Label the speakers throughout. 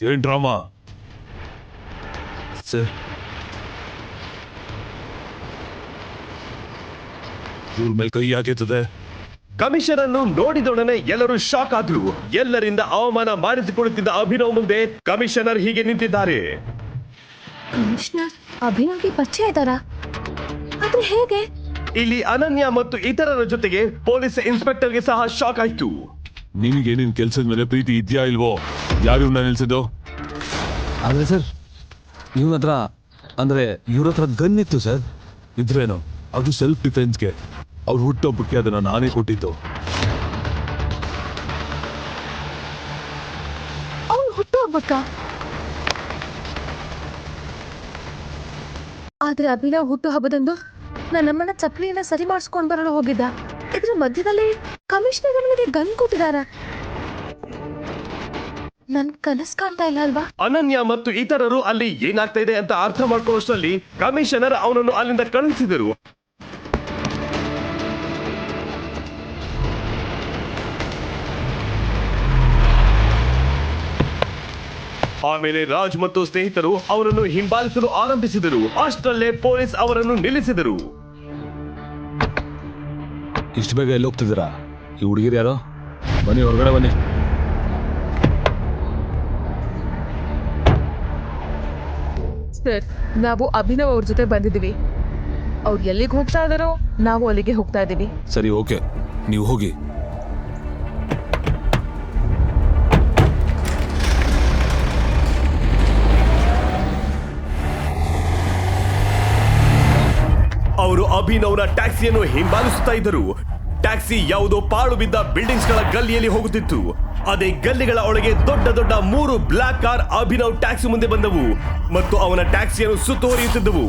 Speaker 1: ಏನ್ drama
Speaker 2: sir
Speaker 1: ಇವ್ರ ಮೇಲೆ ಕೈ ಹಾಕಿರ್ತದೆ
Speaker 3: ಕಮಿಷನ್ ಅನ್ನು ನೋಡಿದೊಡನೆ ಎಲ್ಲರೂ ಶಾಕ್ ಆದ್ರು. ಎಲ್ಲರಿಂದ ಅವಮಾನ ಮಾಡಿಸಿಕೊಳ್ಳುತ್ತಿದ್ದ ಅಭಿನವ್ ಮುಂದೆ ಕಮಿಷನರ್ ಹೀಗೆ ನಿಂತಿದ್ದಾರೆ.
Speaker 4: ಕಮಿಷನರ್ ಅಭಿನವ್ಗೆ ಪರಿಚಯ ಇದ್ದಾರಾ? ಆದ್ರೆ ಹೇಗೆ?
Speaker 3: ಇಲ್ಲಿ ಅನನ್ಯ ಮತ್ತು ಇತರರ ಜೊತೆಗೆ ಪೊಲೀಸ್ ಇನ್ಸ್ಪೆಕ್ಟರ್ಗೆ ಸಹ ಶಾಕ್ ಆಯ್ತು.
Speaker 1: ನಿನ್ಗೆ ನಿನ್ ಕೆಲ್ಸದ ಮೇಲೆ ಪ್ರೀತಿ ಇದೆಯಾ ಇಲ್ವೋ? ಯಾರು ಇವ್ನ ನಿಲ್ಸಿದ್ದು?
Speaker 2: ಆದ್ರೆ ಸರ್ ಇವನ ಹತ್ರ ಅಂದ್ರೆ ಇವ್ರ ಹತ್ರ ಗನ್ ಇತ್ತು ಸರ್.
Speaker 1: ಇದ್ರೇನು? ಅದು ಸೆಲ್ಫ್ ಡಿಫೆನ್ಸ್ಗೆ ಅವ್ರು ಹುಟ್ಟೊಬ್ಬಕ್ಕೆ ಅದನ್ನ ನಾನೇ ಕೊಟ್ಟಿದ್ದು.
Speaker 4: ಅವನು ಹುಟ್ಟು ಹಬ್ಬಕ್ಕ ಆದ್ರೆ ಅಭಿನವ್ ಹುಟ್ಟು ಹಬ್ಬದಂದು ನನ್ನಮ್ಮನ ಚಪ್ಪಲಿಯನ್ನ ಸರಿ ಮಾಡಿಸ್ಕೊಂಡ್ ಬರಲು ಹೋಗಿದ್ದ. ಇದ್ರ ಮಧ್ಯದಲ್ಲಿ ಕಮಿಷನರ್ ಗನ್ ಕೊಟ್ಟಿದಾರ. ನನ್ ಕನಸ್ ಕಾಣ್ತಾ ಇಲ್ಲ ಅಲ್ವಾ?
Speaker 3: ಅನನ್ಯ ಮತ್ತು ಇತರರು ಅಲ್ಲಿ ಏನಾಗ್ತಾ ಇದೆ ಅಂತ ಅರ್ಥ ಮಾಡ್ಕೊಳ್ಳೋಷ್ಟರಲ್ಲಿ ಕಮಿಷನರ್ ಅವನನ್ನು ಅಲ್ಲಿಂದ ಕಳುಹಿಸಿದರು. ಆಮೇಲೆ ರಾಜ್ ಮತ್ತು ಸ್ನೇಹಿತರು ಅವರನ್ನು ಹಿಂಬಾಲಿಸಲು ಆರಂಭಿಸಿದರು. ಅಷ್ಟರಲ್ಲೇ ಪೊಲೀಸ್ ಅವರನ್ನು ನಿಲ್ಲಿಸಿದರು.
Speaker 2: ಇಷ್ಟು ಬೇಗ ಎಲ್ಲಿ ಹೋಗ್ತಿದ್ದೀರಾ? ಈ ಹುಡುಗಿರು ಯಾರೋ? ಬನ್ನಿ ಹೊರಗಡೆ ಬನ್ನಿ.
Speaker 5: ಸರ್ ನಾವು ಅಭಿನವ್ ಅವ್ರ ಜೊತೆ ಬಂದಿದ್ದೀವಿ. ಅವ್ರು ಎಲ್ಲಿಗೆ ಹೋಗ್ತಾ ಇದಾರೋ ನಾವು ಅಲ್ಲಿಗೆ ಹೋಗ್ತಾ ಇದ್ದೀವಿ.
Speaker 2: ಸರಿ ಓಕೆ. ನೀವು ಹೋಗಿ.
Speaker 3: ಅವರು ಅಭಿನವ್ನ ಟ್ಯಾಕ್ಸಿಯನ್ನು ಹಿಂಬಾಲಿಸುತ್ತಾ ಇದ್ದರು. ಟ್ಯಾಕ್ಸಿ ಯಾವುದೋ ಪಾಳು ಬಿದ್ದ ಬಿಲ್ಡಿಂಗ್ಸ್ಗಳ ಗಲ್ಲಿಯಲ್ಲಿ ಹೋಗುತ್ತಿತ್ತು. ಅದೇ ಗಲ್ಲಿಗಳ ಒಳಗೆ ದೊಡ್ಡ ದೊಡ್ಡ ಮೂರು ಬ್ಲಾಕ್ ಕಾರ್ ಅಭಿನವ್ ಟ್ಯಾಕ್ಸಿ ಮುಂದೆ ಬಂದವು ಮತ್ತು ಅವನ ಟ್ಯಾಕ್ಸಿಯನ್ನು ಸುತ್ತುವರಿಯುತ್ತಿದ್ದವು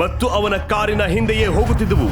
Speaker 3: ಮತ್ತು ಅವನ ಕಾರಿನ ಹಿಂದೆಯೇ ಹೋಗುತ್ತಿದ್ದವು.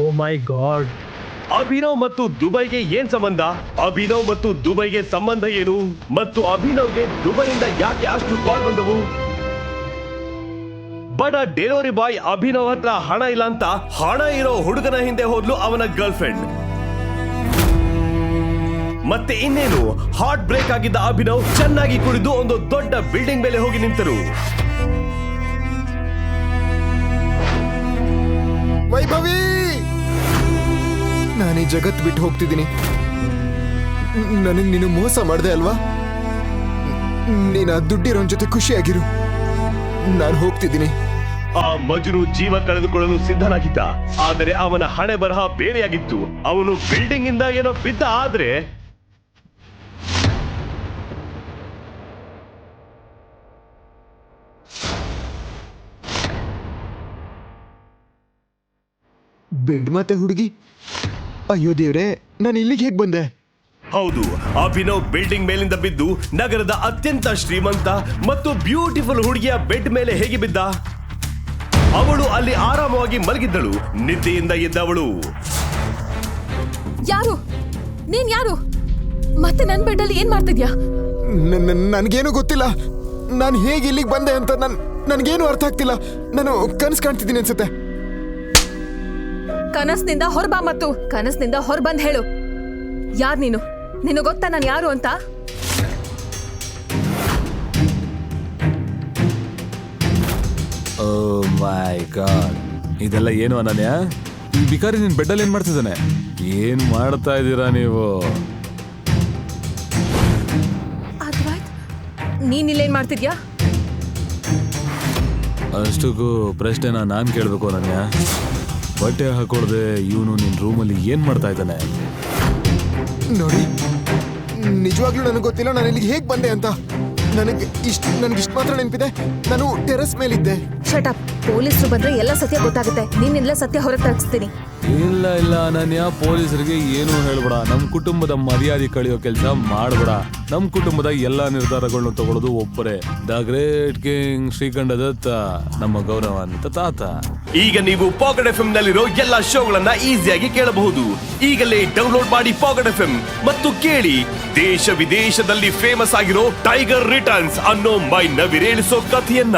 Speaker 6: ಓ ಮೈ ಗಾಡ್
Speaker 3: ಅಭಿನವ್ ಮತ್ತು ದುಬೈಗೆ ಏನ್ ಸಂಬಂಧ? ಅಭಿನವ್ ಮತ್ತು ದುಬೈಗೆ ಸಂಬಂಧ ಏನು? ಮತ್ತು ಅಭಿನವ್ಗೆ ದುಬೈಯಿಂದ ಯಾಕೆ ಅಷ್ಟು ಕಾಲ್ ಬಂದವು? ಬಡ ಡೆಲಿವರಿ ಬಾಯ್ ಅಭಿನವ್ ಹತ್ರ ಹಣ ಇಲ್ಲ ಅಂತ ಹಣ ಇರೋ ಹುಡುಗನ ಹಿಂದೆ ಹೋದ್ಲು ಅವನ ಗರ್ಲ್ ಫ್ರೆಂಡ್ ಮತ್ತೆ ಇನ್ನೇನು? ಹಾರ್ಟ್ ಬ್ರೇಕ್ ಆಗಿದ್ದ ಅಭಿನವ್ ಚೆನ್ನಾಗಿ ಕುಡಿದು ಒಂದು ದೊಡ್ಡ ಬಿಲ್ಡಿಂಗ್ ಮೇಲೆ ಹೋಗಿ ನಿಂತರು.
Speaker 7: ವೈಭವಿ! ನಾನು ಜಗತ್ ಬಿಟ್ಟು ಹೋಗ್ತಿದ್ದೀನಿ. ನನಗೆ ನೀನು ಮೋಸ ಮಾಡ್ದೆ ಅಲ್ವಾ? ನೀನು ಆ ದುಡ್ಡಿರೋನ್ ಜೊತೆ ಖುಷಿಯಾಗಿರು. ನಾನು ಹೋಗ್ತಿದ್ದೀನಿ.
Speaker 3: ಆ ಮಜುರು ಜೀವ ಕಳೆದುಕೊಳ್ಳಲು ಸಿದ್ಧನಾಗಿದ್ದ. ಆದರೆ ಅವನ ಹಣೆ ಬರಹ ಬೇರೆಯಾಗಿತ್ತು. ಅವನು ಬಿಲ್ಡಿಂಗ್ ಇಂದ ಏನೋ ಬಿದ್ದ ಆದ್ರೆ
Speaker 7: ಬೆಡ್ ಮತ್ತೆ ಹುಡುಗಿ. ಅಯ್ಯೋ ದೇವ್ರೆ ನಾನು ಇಲ್ಲಿಗೆ ಹೇಗೆ ಬಂದೆ?
Speaker 3: ಹೌದು ಅಭಿನವ್ ಬಿಲ್ಡಿಂಗ್ ಮೇಲಿಂದ ಬಿದ್ದು ನಗರದ ಅತ್ಯಂತ ಶ್ರೀಮಂತ ಮತ್ತು ಬ್ಯೂಟಿಫುಲ್ ಹುಡುಗಿಯ ಬೆಡ್ ಮೇಲೆ ಹೇಗೆ ಬಿದ್ದ? ಅವಳು ಅಲ್ಲಿ ಆರಾಮವಾಗಿ ಮಲಗಿದ್ದಳು ನಿದ್ದೆಯಿಂದ ಎದ್ದವಳು.
Speaker 4: ಯಾರು? ನೀನ್ ಯಾರು? ಮತ್ತೆ ನನ್ ಬೆಡ್ಡಲ್ಲಿ ಏನ್ ಮಾಡ್ತಿದ್ಯಾ?
Speaker 7: ನನ್ಗೇನು ಗೊತ್ತಿಲ್ಲ. ನಾನು ಹೇಗೆ ಇಲ್ಲಿಗೆ ಬಂದೆ ಅಂತ ನನ್ ನನಗೇನು ಅರ್ಥ ಆಗ್ತಿಲ್ಲ. ನಾನು ಕನಸು ಕಾಣ್ತಿದ್ದೀನಿ ಅನ್ಸುತ್ತೆ.
Speaker 4: ಕನಸ್ನಿಂದ ಹೊರಬಾ ಮತ್ತು ಕನಸ್ನಿಂದ ಹೊರಬಂದ್ ಹೇಳು. ಯಾರ್ ನೀನು? ನಿನಗೆ ಗೊತ್ತಾ ನಾನು ಯಾರು ಅಂತ?
Speaker 2: ಓ ಮೈ ಗಾಡ್ ಇದೆಲ್ಲ ಏನು ಅನನ್ಯ? ಈ ಬಿಕಾರಿ ನಿನ್ ಬೆಡ್ಡಲ್ಲಿ ಏನ್ ಮಾಡ್ತಿದ್ದಾನೆ? ಏನ್ ಮಾಡ್ತಾ ಇದ್ದೀರಾ ನೀವು?
Speaker 4: ಅದ್ವೈತ್ ನೀನ್ ಇಲ್ಲೇನ್ ಮಾಡ್ತಿದ್ಯಾ?
Speaker 2: ಅಷ್ಟಕ್ಕೂ ಪ್ರಶ್ನೆನ ನಾನ್ ಕೇಳ್ಬೇಕು ಅನನ್ಯ. ಬಟ್ಟೆ ಹಾಕೊಳ್ದೆ ಇವನು ನಿನ್ ರೂಮಲ್ಲಿ ಏನ್ ಮಾಡ್ತಾ ಇದ್ದಾನೆ?
Speaker 7: ನೋಡಿ ನಿಜವಾಗ್ಲೂ ನನಗೆ ಗೊತ್ತಿಲ್ಲ ನಾನು ಇಲ್ಲಿಗೆ ಹೇಗೆ ಬಂದೆ ಅಂತ. ನನಗೆ ಇಷ್ಟು ನನಗೆ ಇಷ್ಟು ಮಾತ್ರ ನೆನಪಿದೆ. ನಾನು ಟೆರೆಸ್ ಮೇಲಿದ್ದೆ.
Speaker 4: ಅಪ್ ಪೊಲೀಸರು ಬಂದ್ರೆ ಎಲ್ಲ ಸತ್ಯ ಗೊತ್ತಾಗುತ್ತೆ. ನಿನ್ನೆಲ್ಲ ಸತ್ಯ ಹೊರಗೆ ತರಿಸ್ತೀನಿ
Speaker 2: ಇಲ್ಲ ಇಲ್ಲ, ಅನನ್ಯ, ಪೊಲೀಸರಿಗೆ ಏನೂ ಹೇಳ್ಬೇಡ. ನಮ್ಮ ಕುಟುಂಬದ ಮರ್ಯಾದೆ ಕಳೆಯೋ ಕೆಲಸ ಮಾಡಬೇಡ. ನಮ್ಮ ಕುಟುಂಬದ ಎಲ್ಲಾ ನಿರ್ಧಾರಗಳನ್ನು ತಗೊಳ್ಳೋದು ಒಬ್ಬರೇ. The great king Shrikhanda Datta, ನಮ್ಮ ಗೌರವಾನ್ವಿತ ತಾತ.
Speaker 3: ಈಗ ನೀವು ಪಾಕೆಟ್ ಎಫ್ ನಲ್ಲಿರೋ ಎಲ್ಲಾ ಶೋಗಳನ್ನ ಈಸಿಯಾಗಿ ಕೇಳಬಹುದು. ಈಗಲೇ ಡೌನ್ಲೋಡ್ ಮಾಡಿ ಪಾಕೆಟ್ ಎಫ್ ಮತ್ತು ಕೇಳಿ. ದೇಶ ವಿದೇಶದಲ್ಲಿ ಫೇಮಸ್ ಆಗಿರೋ ಟೈಗರ್ ರಿಟರ್ನ್ಸ್ ಅನ್ನೋ ಮೈ ನವಿರೇಳಿಸೋ ಕಥೆಯನ್ನ.